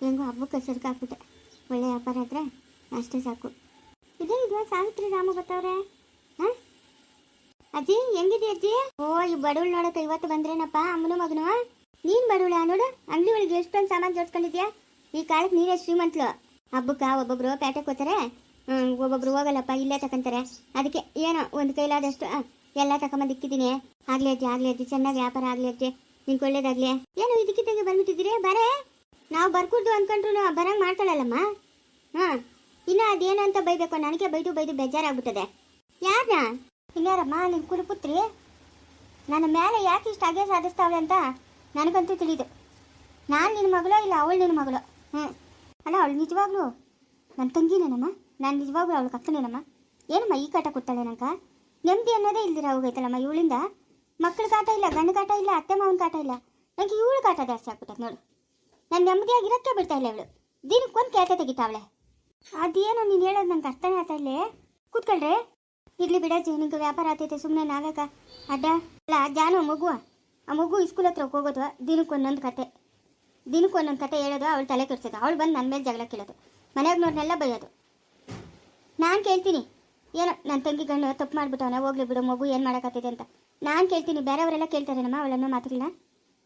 ಹೆಂಗೋ ಹಬ್ಬಕ್ಕೆ ಸರ್ಕಾಕ್ಬಿಟ್ಟೆ ಒಳ್ಳೆ ವ್ಯಾಪಾರ ಆದರೆ ಅಷ್ಟೇ ಸಾಕು. ಇದೇ ಇದ್ವಾ ಸಾವಿತ್ರಿ ರಾಮ ಬತ್ತವ್ರೆ? ಅಜ್ಜಿ ಹೆಂಗಿದೆ ಅಜ್ಜಿ? ಓ, ಈ ಬಡವಳು ನೋಡಕ್ಕೆ ಇವತ್ತು ಬಂದ್ರೇನಪ್ಪ, ಅಮ್ಮನ ಮಗನು? ನೀನ್ ಬಡವಳ ನೋಡು, ಅಂಗಡಿ ಒಳಗೆ ಎಷ್ಟೊಂದು ಸಾಮಾನು ಜೋಡ್ಸ್ಕೊಂಡಿದ್ಯಾ? ಈ ಕಾಲಕ್ಕೆ ನೀರೇ ಶ್ರೀಮಂತ್ಲು ಹಬ್ಬಕ್ಕೆ ಒಬ್ಬೊಬ್ರು ಪೇಟೆಗೆ ಹೋಗ್ತಾರೆ ಒಬ್ಬೊಬ್ರು ಹೋಗಲ್ಲಪ್ಪ, ಇಲ್ಲೇ ತಕೊಂತಾರೆ. ಅದಕ್ಕೆ ಏನೋ ಒಂದು ಕೈಲಾದಷ್ಟು ಎಲ್ಲ ತಕೊಂಬಂದು ಇಕ್ಕಿದ್ದೀನಿ. ಆಗ್ಲಿ ಅಜ್ಜಿ ಆಗ್ಲಿ ಅಜ್ಜಿ, ಚೆನ್ನಾಗಿ ವ್ಯಾಪಾರ ಆಗ್ಲಿ ಅಜ್ಜಿ. ನಿಂಗೆ ಒಳ್ಳೇದಾಗ್ಲಿ. ಏನು, ಇದಕ್ಕಿದ್ದಂಗೆ ಬಂದ್ಬಿಟ್ಟಿದ್ದೀರಿ? ಬರೇ? ನಾವು ಬರ್ಕೂಡ್ದು ಅನ್ಕೊಂಡ್ರು ಬರಂಗ್ ಮಾಡ್ತಾಳಲ್ಲಮ್ಮ? ಹಾಂ, ಇನ್ನ ಅದೇನು ಅಂತ ಬೈಬೇಕು ನನಗೆ ಬೈದು ಬೈದು ಬೇಜಾರಾಗ್ಬಿಟ್ಟದೆ. ಯಾರನ್ನ ಇನ್ಯಾರಮ್ಮ, ನಿನ್ ಕುಲಪುತ್ರಿ? ನನ್ನ ಮೇಲೆ ಯಾಕೆ ಇಷ್ಟು ಹಾಗೆ ಸಾಧಿಸ್ತಾವಳೆ ಅಂತ ನನಗಂತೂ ತಿಳಿದು. ನಾನು ನಿನ್ನ ಮಗಳು ಇಲ್ಲ ಅವಳು ನಿನ್ನ ಮಗಳು? ಹ್ಞೂ ಅಲ್ಲ, ಅವಳು ನಿಜವಾಗ್ಲು ನನ್ನ ತಂಗಿನೇನಮ್ಮ? ನಾನು ನಿಜವಾಗ್ಲೂ ಅವಳು ಕಕ್ಕನೇನಮ್ಮ ಏನಮ್ಮ ಈ ಕಾಟ ಕೊಡ್ತಾಳೆ ನಂಕ ನೆಮ್ಮದಿ ಅನ್ನೋದೇ ಇಲ್ದಿರ ಹೋಗೈತಲ್ಲಮ್ಮ ಇವಳಿಂದ? ಮಕ್ಕಳ ಕಾಟ ಇಲ್ಲ, ಗಂಡು ಕಾಟ ಇಲ್ಲ, ಅತ್ತೆ ಮಾವನ ಕಾಟ ಇಲ್ಲ. ನನಗೆ ಇವಳು ಕಾಟ ಜಾಸ್ತಿ ಆಗ್ಬಿಟ್ಟದೆ ನೋಡು. ನಾನು ನೆಮ್ಮದಿಯಾಗಿರೋಕ್ಕೆ ಬಿಡ್ತಾ ಇಲ್ಲ ಇವಳು ದಿನಕ್ಕೊಂದು ಕೆಲಸ ತೆಗಿತಾವಳೆ. ಅದೇನೋ ನೀನು ಹೇಳೋದು ನಂಗೆ ಅರ್ಥನೇ ಆಗ್ತಾ ಇಲ್ಲೇ ಕೂತ್ಕೊಳ್ರೆ. ಇರ್ಲಿ ಬಿಡಜ್ಜಿ ನಿಂಗೆ ವ್ಯಾಪಾರ ಆಗ್ತೈತೆ ಸುಮ್ಮನೆ ನಾವ್ಯಾಕ ಅಡ್ಡ? ಅಲ್ಲ, ಜಾನು ಮಗುವ ಆ ಮಗು ಇಸ್ಕೂಲ್ ಹತ್ರ ಹೋಗೋದು, ದಿನಕ್ಕೆ ಒಂದೊಂದು ಕತೆ. ದಿನಕ್ಕೆ ಒಂದೊಂದು ಕತೆ ಹೇಳೋದು, ಅವಳು ತಲೆ ಕೆಡ್ಸೋದು. ಅವಳು ಬಂದು ನನ್ನ ಮೇಲೆ ಜಗಳ ಕೇಳೋದು. ಮನೆಯಾಗ ನೋಡ್ನೆಲ್ಲ ಬೈಯೋದು. ನಾನು ಕೇಳ್ತೀನಿ. ಏನೋ ನನ್ನ ತಂಗಿ ಗಂಡು ತಪ್ಪು ಮಾಡಿಬಿಟ್ಟವನ, ಹೋಗ್ಲಿ ಬಿಡು, ಮಗು ಏನು ಮಾಡೋಕತ್ತಿದೆ ಅಂತ. ನಾನು ಕೇಳ್ತೀನಿ, ಬೇರೆಯವರೆಲ್ಲ ಕೇಳ್ತಾರೇನಮ್ಮ ಅವಳನ್ನ ಮಾತುಗಳನ್ನ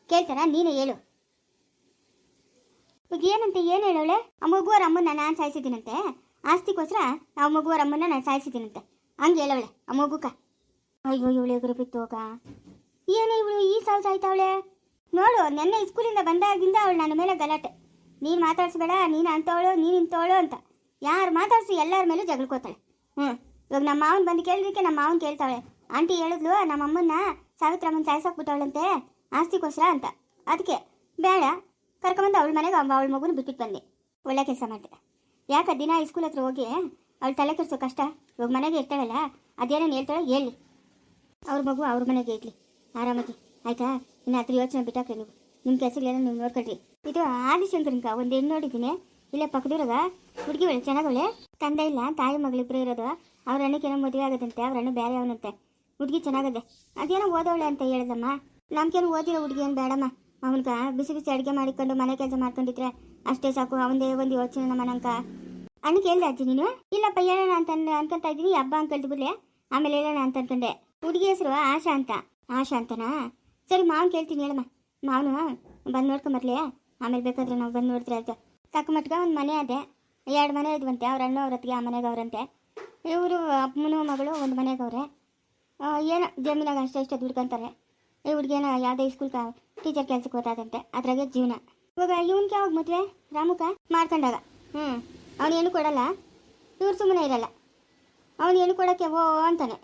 ಕೇಳ್ತಾರಾ? ನೀನೇ ಹೇಳು. ಈಗ ಏನಂತ ಏನು ಹೇಳೋಳೆ? ಆ ಮಗುವರ ಅಮ್ಮನ ನಾನು ಸಾಯಿಸಿದ್ದೀನಂತೆ. ಆಸ್ತಿಗೋಸ್ಕರ ಆ ಮಗುವರ ಅಮ್ಮನ ನಾನು ಸಾಯಿಸಿದ್ದೀನಂತೆ. ಹಂಗೆ ಹೇಳವಳೆ ಆ ಮಗುಕ. ಅಯ್ಯೋ, ಇವಳು ಎಗರು ಬಿತ್ತೋಗ ಏನೇ ಏನು ಇವಳು ಈ ಸಾವು ಸಾಯ್ತಾವಳೆ? ನೋಡು, ನೆನ್ನೆ ಸ್ಕೂಲಿಂದ ಬಂದಾಗಿಂದ ಅವಳು ನನ್ನ ಮೇಲೆ ಗಲಾಟೆ. ನೀನು ಮಾತಾಡಿಸ್ಬೇಡ, ನೀನು ಅಂತವಳು ನೀನು ಇಂಥವಳು ಅಂತ. ಯಾರು ಮಾತಾಡ್ಸಿ ಎಲ್ಲರ ಮೇಲೂ ಜಗಳಕೋತಾಳೆ ಹ್ಞೂ ಇವಾಗ ನಮ್ಮ ಮಾವನ ಬಂದು ಕೇಳಿದಕ್ಕೆ ನಮ್ಮ ಮಾವನ ಕೇಳ್ತಾಳೆ. ಆಂಟಿ ಹೇಳಿದ್ಲು, ನಮ್ಮ ಅಮ್ಮನ್ನ ಸಾವಿತ್ರಮ್ಮನ ಸಾಯಿಸೋಕ್ಬಿಟ್ಟವಳಂತೆ ಆಸ್ತಿಗೋಸ್ಕರ ಅಂತ. ಅದಕ್ಕೆ, ಬೇಡ ಕರ್ಕೊಂಬಂದು ಅವಳ ಮನೆಗೆ ಅವಳ ಮಗುನ ಬಿಟ್ಬಿಟ್ಟು ಬಂದೆ. ಒಳ್ಳೆ ಕೆಲಸ ಮಾಡಿದೆ. ಯಾಕೆ ದಿನ ಸ್ಕೂಲ್ ಹತ್ರ ಹೋಗಿ ಅವಳು ತಲೆ ಕೆಡಿಸೋ ಕಷ್ಟ? ಇವಾಗ ಮನೆಗೆ ಇರ್ತಾಳಲ್ಲ, ಅದೇನೇನು ಹೇಳ್ತಾಳೆ ಹೇಳಿ. ಅವ್ರ ಮಗು ಅವ್ರ ಮನೆಗೆ ಇರಲಿ. ಆರಾಮಾಗಿ. ಆಯ್ತಾ? ಇನ್ನು ಹತ್ರ ಯೋಚನೆ ಬಿಟ್ಟಾಕ್ರಿ ನೀವು. ನಿಮ್ಮ ಕೆಲಸಗಳೇನೋ ನೀವು ನೋಡ್ಕೊಳ್ರಿ. ಇದು ಆದಿಶಂಕರಂಕ, ಒಂದು ಹೆಣ್ಣು ನೋಡಿದ್ದೀನಿ. ಇಲ್ಲೇ ಪಕ್ಕದೂರಾಗ. ಹುಡುಗಿ ಒಳ್ಳೆ ಚೆನ್ನಾಗವಳೆ ತಂದೆ ಇಲ್ಲ, ತಾಯಿ ಮಗಳಿಬ್ರು ಇರೋದು. ಅವ್ರ ಅಣ್ಣಕ್ಕೇನೋ ಮದುವೆ ಆಗೋದಂತೆ, ಅವ್ರ ಅಣ್ಣ ಬೇರೆ ಅವನಂತೆ ಹುಡುಗಿ ಚೆನ್ನಾಗದೆ. ಅದೇನೋ ಓದೋಳೆ ಅಂತ ಹೇಳಿದಮ್ಮ. ನಮ್ಗೇನು ಓದಿರೋ ಹುಡುಗಿ ಏನು ಬೇಡಮ್ಮ. ಅವನ್ಕ ಬಿಸಿ ಬಿಸಿ ಅಡುಗೆ ಮಾಡಿಕೊಂಡು ಮನೆ ಕೆಲಸ ಮಾಡ್ಕೊಂಡಿದ್ರೆ ಅಷ್ಟೇ ಸಾಕು, ಅವಂದೇ ಒಂದು ಯೋಚನೆ ನಮ್ಮ ಅಣ್ಣ ಕೇಳ್ದೆ ಅಜ್ಜಿ ನೀನು, ಇಲ್ಲಪ್ಪ, ಹೇಳೋಣ ಅಂತ ಅನ್- ಅನ್ಕೊಂತ ಇದ್ದೀನಿ, ಹಬ್ಬ ಅಂಕಲ್ದು ಬಿಡ್ಲೆ. ಆಮೇಲೆ ಹೇಳೋಣ ಅಂತ ಅನ್ಕೊಂಡೆ. ಹುಡುಗಿ ಹೆಸರು ಆಶಾ ಅಂತ. ಆಶಾ ಅಂತನಾ? ಸರಿ, ಮಾವನ್ ಕೇಳ್ತೀನಿ, ಹೇಳಮ್ಮ. ಮಾವನು ಬಂದು ನೋಡ್ಕೊಂಬರ್ಲಿ ಆಮೇಲೆ ಬೇಕಾದ್ರೆ ನಾವು ಬಂದು ನೋಡಿದ್ರೆ ಆಯ್ತು ತಕ್ಕ ಮಟ್ಕ ಒಂದು ಮನೆ ಅದೇ. ಎರಡು ಮನೆ ಇದ್ವಂತೆ, ಅವ್ರ ಅಣ್ಣ ಅವ್ರತ್ತಿಗೆ ಆ ಮನೆಗೆ ಅವ್ರಂತೆ. ಇವರು ಅಪ್ಪನ ಮಗಳು ಒಂದು ಮನೆಗೆ ಅವ್ರೆ. ಏನೋ, ಜಮೀನಾಗ ಅಷ್ಟೇ ಇಷ್ಟ ದುಡ್ಕೊಂತಾರೆ. ಈ ಹುಡುಗಿನ ಯಾವುದೇ ಸ್ಕೂಲ್ ಟೀಚರ್ ಕೆಲ್ಸಕ್ಕೆ ಗೊತ್ತಾದಂತೆ ಅದ್ರಾಗೆ ಜೀವನ. ಇವಾಗ ಇವನ್ಗೆ ಯಾವಾಗ ಮದುವೆ? ರಾಮುಕ? ಮಾಡ್ಕೊಂಡಾಗ. ಹ್ಞೂ ಅವನೇನು ಕೊಡಲ್ಲ. ಇವ್ರು ಸುಮ್ಮನೆ ಇರಲ್ಲ. ಅವನೇನು ಕೊಡೋಕ್ಕೆ ಓ ಅಂತಾನೆ.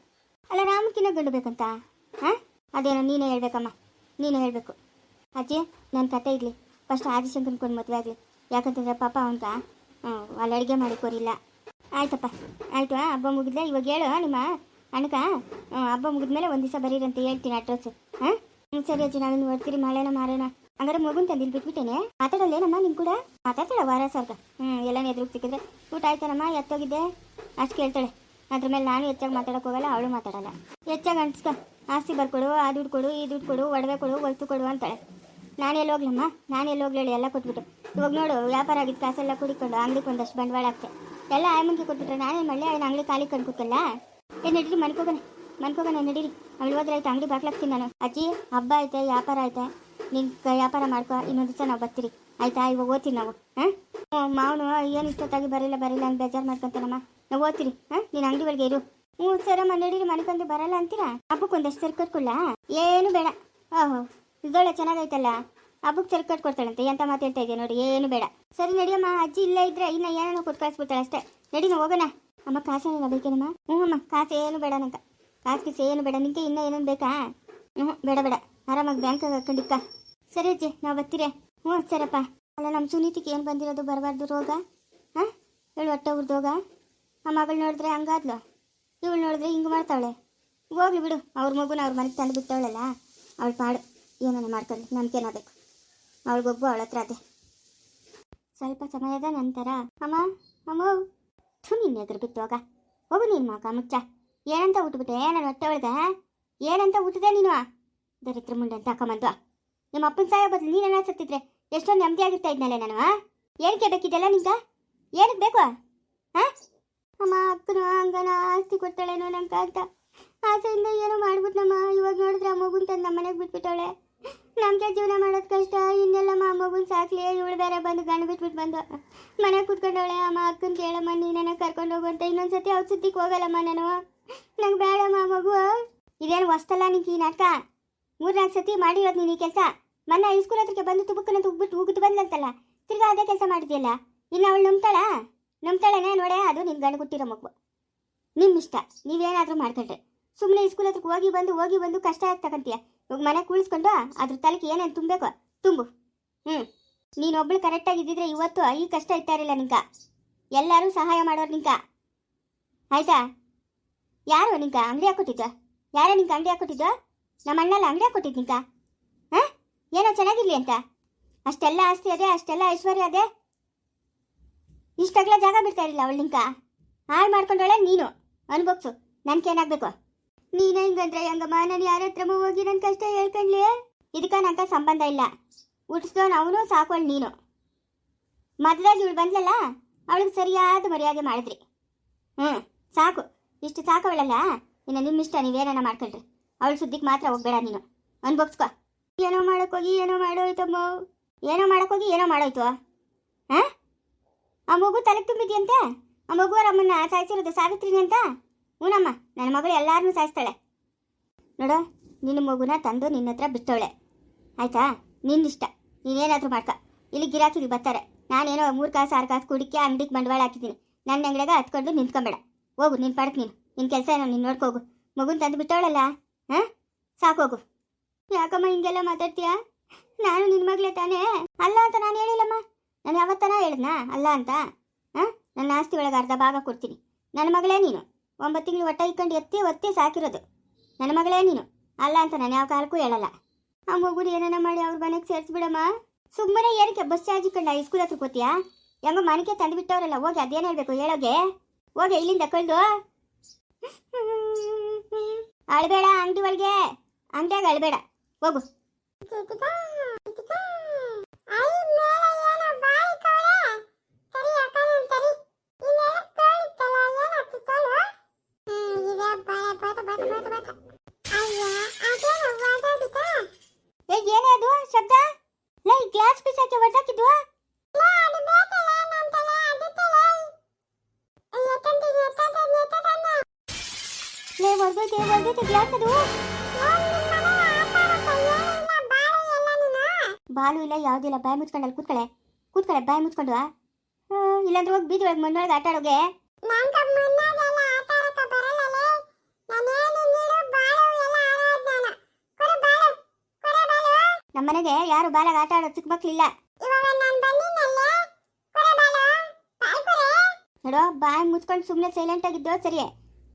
ಅಲ್ಲ ರಾಮಕ್ಕಿನ್ನ ಗಂಡು ಬೇಕಂತ? ಹಾಂ? ಅದೇನೋ ನೀನೇ ಹೇಳ್ಬೇಕಮ್ಮ. ನೀನೇ ಹೇಳಬೇಕು. ಅಜ್ಜಿ ನನ್ನ ಕತೆ ಇರಲಿ. ಫಸ್ಟ್ ಆದಿಶಂಕರ್ ಕೊಂಡು ಮದುವೆ ಆಗಲಿ. ಯಾಕಂತಂದ್ರೆ ಪಾಪ ಅವನ್ಕ ಅಲ್ಲಿ ಅಡುಗೆ ಮಾಡಿ ಕೊರಿಲ್ಲ. ಆಯ್ತಪ್ಪ. ಆಯಿತು ಹಬ್ಬ ಮುಗಿದ್ಲೆ. ಇವಾಗ ಹೇಳು, ನಿಮ್ಮ ಅಣ್ಣಕ ಹಬ್ಬ ಮುಗಿದ್ಮೇಲೆ ಒಂದು ದಿವಸ ಬರೀರಂತ, ಹೇಳ್ತೀನಿ ಅಡ್ರೆಸ್ ಹಾಂ ಸರಿ ಅಜ್ಜಿ, ನಾನು ಹೊಡ್ತೀರಿ ಮಾಳೇನ ಮಾರೋಣ ಹಂಗಾರೆ ಮಗುನ್ ತಂದಿಲ್ ಬಿಟ್ಬಿಟ್ಟೇನೆ. ಮಾತಾಡಲ್ಲೇನಮ್ಮ ನಿಮ್ ಕೂಡ? ಮಾತಾಡ್ತಾಳ ವಾರ ಸರ್ಗ ಹ್ಞೂ ಎಲ್ಲ ಎದುರು ಸಿಕ್ಕಿದ್ರೆ. ಊಟ ಆಯ್ತಾನಮ್ಮ? ಎತ್ತೋಗಿದ್ದೆ? ಅಷ್ಟು ಕೇಳ್ತಾಳೆ. ಅದ್ರ ಮೇಲೆ ನಾನು ಹೆಚ್ಚಾಗಿ ಮಾತಾಡಕ್ ಹೋಗಲ್ಲ, ಅವಳು ಮಾತಾಡಲ್ಲ. ಹೆಚ್ಚಾಗಿ ಅನ್ಸ್ಕ. ಆಸ್ತಿ ಬರ್ಕೊಡು, ಆ ದುಡ್ಡು ಕೊಡು, ಈ ದುಡ್ಡು ಕೊಡು, ಒಡವೆ ಕೊಡು ವಸ್ತು ಕೊಡು ಅಂತಾಳೆ. ನಾನು ಎಲ್ಲಿ ಹೋಗ್ಲಮ್ಮ? ನಾನು ಎಲ್ಲಿ ಹೋಗ್ಲಿ ಎಲ್ಲ ಕೊಟ್ಬಿಟ್ಟು. ಇವಾಗ ನೋಡು, ವ್ಯಾಪಾರ ಆಗಿದ್ದು ಕಾಸೆಲ್ಲ ಕುಡಿಕೊಂಡು ಅಂಗಡಿಗೆ ಒಂದಷ್ಟು ಬಂಡವಾಳ ಹಾಕ್ತೆ. ಎಲ್ಲ ಆಯಮ್ಮನ್ಗೆ ಕೊಟ್ಬಿಟ್ರೆ ನಾನೇನು ಮಾಡಲಿ ಅವನ ಅಂಗಡಿ ಖಾಲಿ ಕಂಡು ಏ ನಡೀರಿ ಮನ್ಕೋಗನೆ ಮನ್ಕೋಗನೆ ನಡೀರಿ ಅವಳು ಹೋದ್ರೆ ಆಯ್ತು? ಅಂಗಡಿ ಬಾಕ್ಲಾಗ್ತೀನಿ ನಾನು. ಅಜ್ಜಿ, ಹಬ್ಬ ಐತೆ, ವ್ಯಾಪಾರ ಐತೆ. ನಿನ್ ವ್ಯಾಪಾರ ಮಾಡ್ಕೊ, ಇನ್ನೊಂದು ದಿವಸ ನಾವು ಬರ್ತೀರಿ. ಆಯ್ತಾ? ಇವಾಗ ಓದ್ತೀನಿ ನಾವು. ಹಾ? ಮಾವನು ಏನು ಇಷ್ಟೊತ್ತಾಗಿ ಬರಲ್ಲ ಬರಲ್ಲ ಅಂತ ಬೇಜಾರು ಮಾಡ್ಕೊಂತಾನಮ್ಮ. ನಾವು ಓದ್ತೀರಿ, ಹಾ? ನೀನು ಅಂಗಡಿ ಒಳಗೆ ಇರು. ಹ್ಞೂ ಸರಮ್ಮ ನಡೀರಿ ಮನ್ಕೊಂಡು ಬರಲ್ಲ ಅಂತೀರಾ? ಹಬ್ಬಕ್ಕೆ ಒಂದಷ್ಟು ಸರಿ ಕಟ್ಕೊಳ್ಳ ಏನು ಬೇಡ. ಓಹೋ ಇದೊಳ್ಳೆ ಚೆನ್ನಾಗೈತಲ್ಲ? ಹಬ್ಬಕ್ಕೆ ಸರಿ ಕಟ್ಕೊಡ್ತಾಳಂತೆ. ಎಂತ ಮಾತು ಹೇಳ್ತಾ ಇದೆಯಾ ನೋಡಿ, ಏನು ಬೇಡ. ಸರಿ ನಡಿಯಮ್ಮ ಅಜ್ಜಿ ಇಲ್ಲೇ ಇದ್ರೆ ಇನ್ನ ಏನೇನೋ ಕೊಟ್ಟು ಕಳಿಸ್ಬಿಡ್ತಾಳೆ ಅಷ್ಟೇ ನಡಿ, ನಾವು ಹೋಗೋಣ. ಅಮ್ಮ ಕಾಸೇನಿಲ್ಲ ಬೇಕೇನಮ್ಮ ಹ್ಞೂ ಅಮ್ಮ ಕಾಸು ಏನು ಬೇಡ ನಂಗೆ. ಕಾಸು ಗೀಸು ಏನು ಬೇಡ, ನಿಂಗೆ ಇನ್ನೂ ಏನೇನು ಬೇಕಾ? ಹ್ಞೂ ಬೇಡ ಬೇಡ. ಆರಾಮಾಗಿ ಬ್ಯಾಂಕಾಗ ಹಾಕೊಂಡಿಕ್ಕ ಸರಿ ಅಜ್ಜಿ, ನಾವು ಬರ್ತೀರಿ? ಹ್ಞೂ ಸರಪ್ಪ ಅಲ್ಲ ನಮ್ಮ ಸುನೀತಿಗೆ ಏನು ಬಂದಿರೋದು, ಬರಬಾರ್ದು ರೋಗ? ಹಾಂ? ಹೇಳು, ಹೊಟ್ಟೆ ಉರ್ದೋಗ ಆ ಮಗಳು ನೋಡಿದ್ರೆ ಹಂಗಾದ್ಲು? ಇವಳು ನೋಡಿದ್ರೆ ಹಿಂಗೆ ಮಾಡ್ತಾವಳೆ? ಹೋಗ್ಲಿ ಬಿಡು, ಅವ್ರ ಮಗುನ ಅವ್ರ ಮನೆಗೆ ತಂದು ಬಿಟ್ಟವಳಲ್ಲ? ಅವಳು ಪಾಡು. ಏನನ್ನ ಮಾಡ್ಕೊಳ್ಳಿ ನಮ್ಗೇನಾಗಬೇಕು ಅವಳಿಗೊಬ್ಬ ಅವಳ ಹತ್ರ ಅದೇ. ಸ್ವಲ್ಪ ಸಮಯದ ನಂತರ. ಅಮ್ಮ ಅಮ್ಮ! ಥು ನಿನ್ನ ಎದುರು ಹೋಗ ನೀನು ಮಗ, ಮುಚ್ಚ. ಏನಂತ ಊಟ್ಬಿಟ್ಟೆ? ನಾನು ಹೊಟ್ಟೆ ಏನಂತ ಊಟದೆ ನೀನು? ದರಿದ್ರ ಅಂತ ಹಾಕೊಂಬಂದು ನಿಮ್ಮ ಅಪ್ಪನ ಸಹಾಯ ಬದಲು ನೀನೇನ ಸತ್ತಿದ್ರೆ ಎಷ್ಟೊಂದು ನೆಮ್ಮದಿ ಆಗಿರ್ತಾ ಇದ್ನಲ್ಲ ನಾನು ಏನಕ್ಕೆ ಬೇಕಿದ್ದೆಲ್ಲ ನಿಂಗ? ಏನಕ್ಕೆ ಬೇಕು? ಹಾಂ ಅಮ್ಮ, ಅಕ್ಕನ ಹಂಗನ ಆಸ್ತಿ ಕೊಡ್ತಾಳೇನೋ ನಂಗೆ ಅಂತ ಆಸೆಯಿಂದ ಏನೋ ಮಾಡ್ಬಿಟ್ನಮ್ಮ. ಇವಾಗ ನೋಡಿದ್ರೆ ಆ ಮಗುನ್ ತಂದು ನಮ್ಮ ಮನೆಗೆ ಬಿಟ್ಬಿಟ್ಟವಳೆ. ನಮಗೆ ಜೀವನ ಮಾಡೋದು ಕಷ್ಟ. ಇನ್ನೆಲ್ಲ ಮಾ ಮಗುನ್ ಸಾಕ್ಲಿ, ಇವಳು ಬೇರೆ ಬಂದು ಗಂಡು ಬಿಟ್ಬಿಟ್ಟು ಬಂದು ಮನೆ ಕೂತ್ಕೊಂಡವಳೆ. ಅಮ್ಮ ಅಕ್ಕನ ಕೇಳಮ್ಮ ನೀನ ಕರ್ಕೊಂಡು ಹೋಗು ಅಂತ ಇನ್ನೊಂದ್ಸತಿ ಅವ್ರ ಸುದ್ದಿಗೆ ಹೋಗಲ್ಲಮ್ಮ ನಾನು. ನಂಗೆ ಬೇಡಮ್ಮ ಮಗು. ಇದೇನು ಹೊಸ್ತಲ್ಲ ನಿಂಗೆ ಈ ನಾಟಕ? ಮೂರ್ನಾಲ್ಕು ಸತಿ ಮಾಡಿರೋದು ನೀನು ಈ ಕೆಲಸ. ಮೊನ್ನೆ ಸ್ಕೂಲ್ ಹತ್ರಕ್ಕೆ ಬಂದು ತುಬುಕ್ಕನ ತುಗ್ಬಿಟ್ಟು ಉಗಿದು ಬಂದ್ಲಂತಲ್ಲ, ತಿರ್ಗಾ ಅದೇ ಕೆಲಸ ಮಾಡಿದ್ಯಲ್ಲ ಇನ್ನು ಅವಳು ನಂಬ್ತಾಳ ನಂಬ್ತಾಳೇನೆ ನೋಡೆ, ಅದು ನಿನ್ನ ಗಂಡು ಕೊಟ್ಟಿರೋ ಮಗು. ನಿಮ್ಮ ಇಷ್ಟ ನೀವೇನಾದರೂ ಮಾಡ್ಕೊಂಡ್ರೆ ಸುಮ್ಮನೆ ಸ್ಕೂಲ್ ಹತ್ರಕ್ಕೆ ಹೋಗಿ ಬಂದು ಹೋಗಿ ಬಂದು ಕಷ್ಟ ಆಗ್ತಕ್ಕಂತೀಯ ಇವಾಗ ಮನೆ ಕುಳಿಸ್ಕೊಂಡು ಅದ್ರ ತಲೆಗೆ ಏನೇನು ತುಂಬಬೇಕು, ತುಂಬು. ಹ್ಞೂ ನೀನೊಬ್ಳು ಕರೆಕ್ಟಾಗಿ ಇದ್ದಿದ್ರೆ ಇವತ್ತು ಈ ಕಷ್ಟ ಇರ್ತಾ ಇರಲಿಲ್ಲ ನಿಂಕ ಎಲ್ಲರೂ ಸಹಾಯ ಮಾಡೋರು ನಿಂಕ ಆಯ್ತಾ? ಯಾರು ನಿಂಕ ಅಂಗಡಿ ಹಾಕೊಟ್ಟಿದ್ದು? ಯಾರೋ ನಿಂಗೆ ಅಂಗಡಿ ಹಾಕೊಟ್ಟಿದ್ದು? ನಮ್ಮ ಅಣ್ಣಲ್ಲ ಅಂಗಡಿ ಹಾಕೊಟ್ಟಿದ್ದು ನಿಂಕ ಹಾಂ? ಏನೋ ಚೆನ್ನಾಗಿರ್ಲಿ ಅಂತ. ಅಷ್ಟೆಲ್ಲ ಆಸ್ತಿ ಅದೇ, ಅಷ್ಟೆಲ್ಲ ಐಶ್ವರ್ಯ ಅದೇ. ಇಷ್ಟಾಗಲ ಜಾಗ ಬಿಡ್ತಾ ಇರಲಿಲ್ಲ ಅವಳು ನಿಂಕ ಹಾಳು ಮಾಡ್ಕೊಂಡವಳೆ ನೀನು. ಅನ್ಭೋಗ್ಸು ನನ್ಗೇನಾಗಬೇಕು ನೀನ ಹಿಂಗಂದ್ರೆ ಹೆಂಗಮ್ಮ ನಾನು ಯಾರ ಹತ್ರ ಹೋಗಿ ನನ್ನ ಕಷ್ಟ ಹೇಳ್ಕೊಂಡ್ಲಿ ಇದಕ್ಕ ನಂಗೆ ಸಂಬಂಧ ಇಲ್ಲ. ಹುಟ್ಟಿಸ್ದವನು ಅವನು ಸಾಕೋಳು ನೀನು. ಮದ್ವೆಗೆ ಇವಳು ಬಂದ್ಲಲ್ಲ, ಅವಳಿಗೆ ಸರಿಯಾದ ಮರ್ಯಾದೆ ಮಾಡಿದ್ರಿ. ಹ್ಞೂ ಸಾಕು. ಇಷ್ಟು ಸಾಕವಳಲ್ಲ, ಇನ್ನು ನಿಮ್ಮ ಇಷ್ಟ ನೀವೇನ ಮಾಡ್ಕೊಳ್ರಿ. ಅವಳ ಸುದ್ದಿಗೆ ಮಾತ್ರ ಹೋಗ್ಬೇಡ ನೀನು. ಅನ್ಭೋಗ್ಸ್ಕೊ ಏನೋ ಮಾಡೋಕ್ಕೋಗಿ, ಏನೋ ಮಾಡೋಯ್ತಮ್ಮ ಏನೋ ಮಾಡೋಕ್ಕೋಗಿ, ಏನೋ ಮಾಡೋಯ್ತು? ಹಾಂ? ಆ ಮಗು ತಲೆಗೆ ತುಂಬಿದ್ಯಂತೆ? ಆ ಮಗು ಅವ್ರ ಅಮ್ಮನ್ನ ಸಾಯಿಸಿರೋದು ಸಾವಿತ್ರಿನಿ ಅಂತ ಹ್ಞೂನಮ್ಮ ನನ್ನ ಮಗಳು ಎಲ್ಲಾರನ್ನೂ ಸಾಯಿಸ್ತಾಳೆ. ನೋಡು, ನಿನ್ನ ಮಗುನ ತಂದು ನಿನ್ನ ಹತ್ರ ಬಿಟ್ಟವಳೆ. ಆಯ್ತಾ? ನಿನ್ನಿಷ್ಟ. ನೀನೇನಾದರೂ ಮಾಡ್ಕ. ಇಲ್ಲಿ ಗಿರಾಕಿಗೆ ಬರ್ತಾರೆ. ನಾನೇನೋ ಮೂರು ಕಾಸು, ಆರು ಕಾಸು ಕುಡಿಕೆ, ಅಂಗಡಿಗೆ ಬಂಡವಾಳ ಹಾಕಿದ್ದೀನಿ. ನನ್ನ ಅಂಗಡಿಯಾಗ ಹತ್ಕೊಂಡು ನಿಂತ್ಕೊಂಬೇಡ. ಹೋಗು ನಿನ್ನ ಪಾಡಕ್ಕೆ ನೀನು. ನಿನ್ನ ಕೆಲಸ ಏನೋ, ನೀನು ನೋಡ್ಕೋಗು ಮಗುನ ತಂದು ಬಿಟ್ಟವಳಲ್ಲ? ಹಾಂ? ಸಾಕೋಗು ಯಾಕಮ್ಮ ಹಿಂಗೆಲ್ಲ ಮಾತಾಡ್ತೀಯಾ? ನಾನು ನಿನ್ನ ಮಗಳೇ ತಾನೇ? ಅಲ್ಲ ಅಂತ ನಾನು ಹೇಳಿಲ್ಲಮ್ಮ. ನಾನು ಯಾವತ್ತನ ಹೇಳಿದ್ನಾ? ಅಲ್ಲ ಅಂತ. ಹಾಂ? ನನ್ನ ಆಸ್ತಿ ಒಳಗೆ ಅರ್ಧ ಭಾಗ ಕೊಡ್ತೀನಿ. ನನ್ನ ಮಗಳೇ ನೀನು. ಒಂಬತ್ತು ತಿಂಗಳು ಹೊಟ್ಟೆ ಇಕ್ಕೊಂಡು ಎತ್ತಿ ಒತ್ತಿ ಸಾಕಿರೋದು. ನನ್ನ ಮಗಳೇ ನೀನು. ಅಲ್ಲ ಅಂತ ನಾನು ಯಾವ ಕಾಲಕ್ಕೂ ಹೇಳಲ್ಲ. ಆ ಮಗುನ ಏನಾನ ಮಾಡಿ ಅವ್ರ ಮನೆಗೆ ಸೇರಿಸ್ಬಿಡಮ್ಮ. ಸುಮ್ಮನೆ ಏನಕ್ಕೆ ಬಸ್ ಚಾರ್ಜ್ ಕಂಡ ಸ್ಕೂಲ್ ಹತ್ರ ಕೂತಿಯಾ ಹೆಂಗೋ ಮನೆಗೆ ತಂದು ಬಿಟ್ಟವ್ರಲ್ಲ, ಹೋಗಿ ಅದೇನು ಹೇಳಬೇಕು ಹೇಳೋಗೆ ಹೋಗಿ ಇಲ್ಲಿಂದ ಕಳ್ದು. ಅಳ್ಬೇಡ ಅಂಗಡಿ ಒಳಗೆ. ಅಂಗಡಿಯಾಗ ಅಳ್ಬೇಡ. ಹೋಗು ಏ ಏನೇ ಅದು ಶಬ್ದ ಲೈ ಗ್ಲಾಸ್ ಪೀಸ್ ಹಾಕಿ ಹೊಡೆದಾಕಿದ್ವು ಹೊಡೆದೈತೆ ಹೊಡೆದೈತೆ ಗ್ಲಾಸ್ ಅದು. ಬಾಲು ಇಲ್ಲ ಯಾವುದಿಲ್ಲ ಬಾಯಿ ಮುಚ್ಕೊಂಡಲ್ಲಿ ಕೂತ್ಕಳೆ. ಕೂತ್ಕಳೆ ಬಾಯಿ ಮುಚ್ಕೊಂಡು ಇಲ್ಲಾಂದ್ರೆ ಹೋಗಿ ಬೀದಿ ಒಳಗೆ ಮಣ್ಣೊಳಗೆ ಆಟ ಆಡೋಗೆ ನಮ್ಮನೆಗೆ ಯಾರು ಬಾಲಾಗ ಆಟ ಆಡೋ ಚಿಕ್ಕ ಮಕ್ಳಿಲ್ಲ. ನೋಡೋ ಬಾಯಿ ಮುಚ್ಕೊಂಡು ಸುಮ್ಮನೆ ಸೈಲೆಂಟ್ ಆಗಿದ್ದೋ ಸರಿ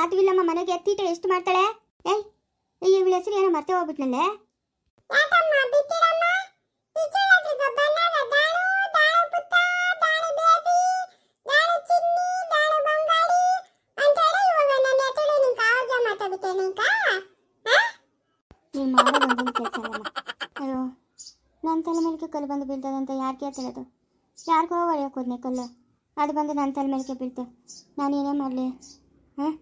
ಇವಳ್ದಂತೂ ಸಾಧ್ಯವಿಲ್ಲಮ್ಮ ಮನೆಗೆ ಎತ್ತೀಟ ಎಷ್ಟು ಮಾಡ್ತಾಳೆ? ಏಯ್ ಏಯ್ ಇವಳ ಹೆಸರು ಏನೋ ಮರ್ತೆ ಹೋಗ್ಬಿಟ್ನಲ್ಲೇ? ನನ್ನ ತಲೆ ಮೇಲಕ್ಕೆ ಕಲ್ಲು ಬಂದು ಬೀಳ್ತದಂತ ಯಾರಿಗೆ ತಿಳಿಯೋದು ಯಾರಿಗೋ ಒಳ್ಳೆಯ ಹೋದ್ನೆ ಕಲ್ಲು? ಅದು ಬಂದು ನನ್ನ ತಲೆ ಮೇಲಕ್ಕೆ ಬೀಳ್ತೆ. ನಾನು ಏನೇ ಮಾಡಲಿ ಹಾಂ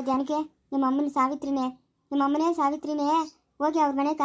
ಜಾನಕಿ ನಿಮ್ಮ ಅಮ್ಮನ ಸಾವಿತ್ರಿನೇ ನಿಮ್ಮ ಅಮ್ಮನೇ ಸಾವಿತ್ರಿನೇ ಹೋಗಿ ಅವ್ರ ಮನೆಗ